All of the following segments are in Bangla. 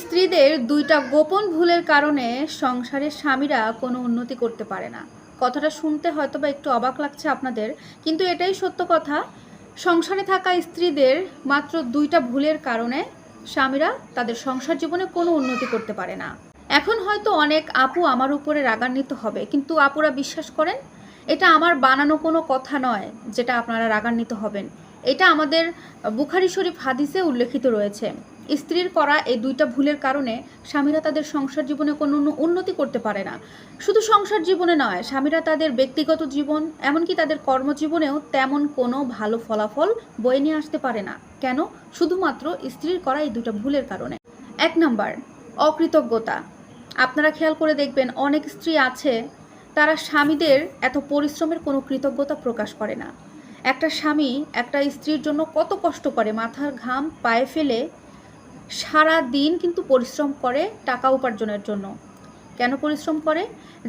স্ত্রীদের দুইটা গোপন ভুলের কারণে সংসারের স্বামীরা কোনো উন্নতি করতে পারে না। কথাটা শুনতে হয়তো বা একটু অবাক লাগছে আপনাদের, কিন্তু এটাই সত্য কথা। সংসারে থাকা স্ত্রীদের মাত্র দুইটা ভুলের কারণে স্বামীরা তাদের সংসার জীবনে কোনো উন্নতি করতে পারে না। এখন হয়তো অনেক আপু আমার উপরে রাগান্বিত হবে, কিন্তু আপুরা বিশ্বাস করেন, এটা আমার বানানো কোনো কথা নয় যেটা আপনারা রাগান্বিত হবেন। এটা আমাদের বুখারি শরীফ হাদিসে উল্লেখিত রয়েছে। স্ত্রীর করা এই দুইটা ভুলের কারণে স্বামীরা তাদের সংসার জীবনে কোনো উন্ন- উন্নতি করতে পারে না। শুধু সংসার জীবনে নয়, স্বামীরা তাদের ব্যক্তিগত জীবন, এমনকি তাদের কর্মজীবনেও তেমন কোনো ভালো ফলাফল বয়ে নিয়ে আসতে পারে না। কেন? শুধুমাত্র স্ত্রীর করা এই দুইটা ভুলের কারণে। এক নাম্বার, অকৃতজ্ঞতা। আপনারা খেয়াল করে দেখবেন, অনেক স্ত্রী আছে, তারা স্বামীদের এত পরিশ্রমের কোনো কৃতজ্ঞতা প্রকাশ করে না। একটা স্বামী একটা স্ত্রীর জন্য কত কষ্ট করে, মাথার ঘাম পায়ে ফেলে সারা দিন কিন্তু পরিশ্রম করে টাকা উপার্জনের জন্য। কেন পরিশ্রম করে?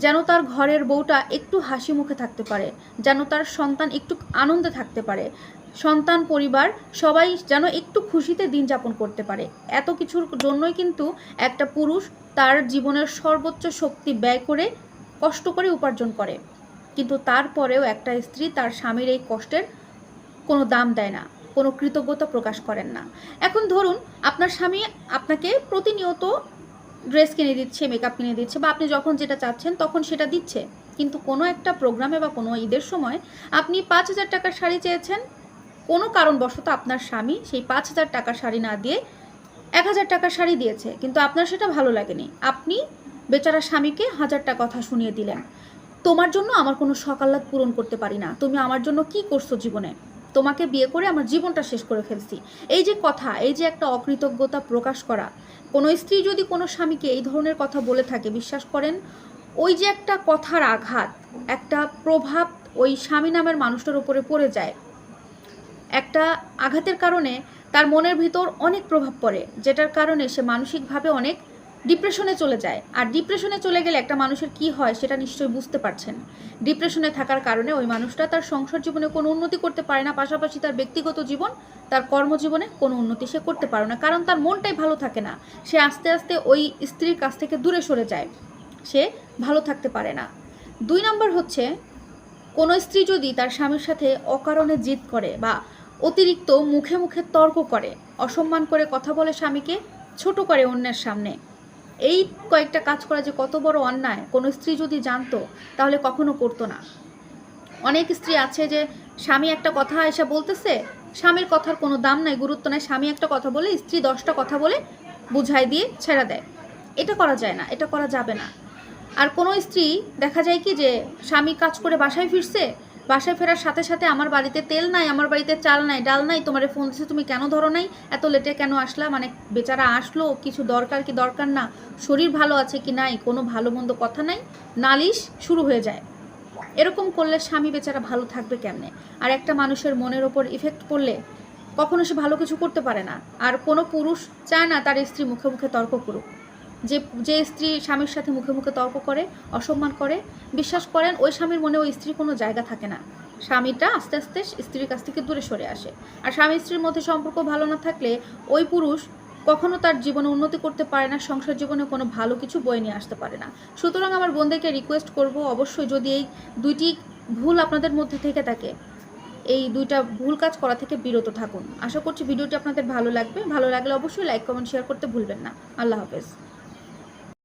যেন তার ঘরের বউটা একটু হাসি মুখে থাকতে পারে, যেন তার সন্তান একটু আনন্দে থাকতে পারে, সন্তান পরিবার সবাই যেন একটু খুশিতে দিন যাপন করতে পারে। এত কিছুর জন্যই কিন্তু একটা পুরুষ তার জীবনের সর্বোচ্চ শক্তি ব্যয় করে কষ্ট করে উপার্জন করে। কিন্তু তারপরেও একটা স্ত্রী তার স্বামীর এই কষ্টের কোনো দাম দেয় না, কোনো কৃতজ্ঞতা প্রকাশ করেন না। এখন ধরুন, আপনার স্বামী আপনাকে প্রতিনিয়ত ড্রেস কিনে দিচ্ছে মেকআপ কিনে দিচ্ছে বা আপনি যখন যেটা চাচ্ছেন তখন সেটা দিচ্ছে। কিন্তু কোনো একটা প্রোগ্রামে বা কোনো ঈদের সময় আপনি পাঁচ হাজার টাকার শাড়ি চেয়েছেন, কোনো কারণবশত আপনার স্বামী সেই পাঁচ হাজার টাকার শাড়ি না দিয়ে এক হাজার টাকার শাড়ি দিয়েছে। কিন্তু আপনার সেটা ভালো লাগেনি। আপনি বেচারা স্বামীকে হাজারটা কথা শুনিয়ে দিলেন। তোমার জন্য আমার কোনো সকাল্লাদ পূরণ করতে পারি না। তুমি আমার জন্য কি করছ জীবনে? তোমাকে বিয়ে করে আমার জীবনটা শেষ করে ফেলছি। এই যে কথা, এই যে একটা অকৃতজ্ঞতা প্রকাশ করা, কোনো স্ত্রী যদি কোনো স্বামীকে এই ধরনের কথা বলে থাকে, বিশ্বাস করেন, ওই যে একটা কথার আঘাত, একটা প্রভাব ওই স্বামী নামের মানুষটার উপরে পড়ে যায়। একটা আঘাতের কারণে তার মনের ভিতর অনেক প্রভাব পড়ে, যেটার কারণে সে মানসিকভাবে অনেক ডিপ্রেশনে চলে যায়। আর ডিপ্রেশনে চলে গেলে একটা মানুষের কি হয় সেটা নিশ্চয়ই বুঝতে পারছেন। ডিপ্রেশনে থাকার কারণে ওই মানুষটা তার সংসার জীবনে কোনো উন্নতি করতে পারে না, পাশাপাশি তার ব্যক্তিগত জীবন, তার কর্মজীবনে কোনো উন্নতি সে করতে পারে না। কারণ তার মনটাই ভালো থাকে না। সে আস্তে আস্তে ওই স্ত্রীর কাছ থেকে দূরে সরে যায়। সে ভালো থাকতে পারে না। দুই নম্বর হচ্ছে, কোনো স্ত্রী যদি তার স্বামীর সাথে অকারণে জিদ করে বা অতিরিক্ত মুখে মুখে তর্ক করে, অসম্মান করে কথা বলে স্বামীকে, ছোট করে অন্যের সামনে এই কয়েকটা কাজ করা যে কত বড় অন্যায়, কোনো স্ত্রী যদি জানতো, তাহলে কখনো করতো না। অনেক স্ত্রী আছে যে, স্বামী একটা কথা এসে বলতেছে, স্বামীর কথার কোনো দাম নাই, গুরুত্ব নাই, স্বামী একটা কথা বলে, স্ত্রী দশটা কথা বলে বুঝাই দিয়ে ছেড়ে দেয়। এটা করা যায় না, এটা করা যাবে না। আর কোনো স্ত্রী, দেখা যায় কি যে, স্বামী কাজ করে বাসায় ফিরছে বাসায় ফেরার সাথে সাথে আমার বাড়িতে তেল নাই, আমার বাড়িতে চাল নাই, ডাল নাই, তোমার ফোন দিচ্ছে তুমি কেন ধরো নাই? এত লেটে কেন আসলা? মানে বেচারা আসলো, কিছু দরকার কি দরকার না? শরীর ভালো আছে কি নাই? কোনো ভালো মন্দ কথা নাই? নালিশ শুরু হয়ে যায়। এরকম করলে স্বামী বেচারা ভালো থাকবে কেমনে? আর একটা মানুষের মনের ওপর ইফেক্ট পড়লে কখনো সে ভালো কিছু করতে পারে না। আর কোনো পুরুষ চায় না তার স্ত্রী মুখে মুখে তর্ক করুক। যে যে স্ত্রী স্বামীর সাথে মুখে মুখে তর্ক করে, অসম্মান করে, বিশ্বাস করেন, ওই স্বামীর মনে ওই স্ত্রীর কোনো জায়গা থাকে না। স্বামীটা আস্তে আস্তে স্ত্রীর কাছ থেকে দূরে সরে আসে। আর স্বামী স্ত্রীর মধ্যে সম্পর্ক ভালো না থাকলে ওই পুরুষ কখনো তার জীবনে উন্নতি করতে পারে না, সংসার জীবনে কোনো ভালো কিছু বয়ে নিয়ে আসতে পারে না। সুতরাং আমার বোনদেরকে রিকোয়েস্ট করব, অবশ্যই যদি এই দুইটি ভুল আপনাদের মধ্যে থেকে থাকে, এই দুইটা ভুল কাজ করা থেকে বিরত থাকুন। আশা করছি ভিডিওটি আপনাদের ভালো লাগবে। ভালো লাগলে অবশ্যই লাইক কমেন্ট শেয়ার করতে ভুলবেন না। আল্লাহ হাফেজ।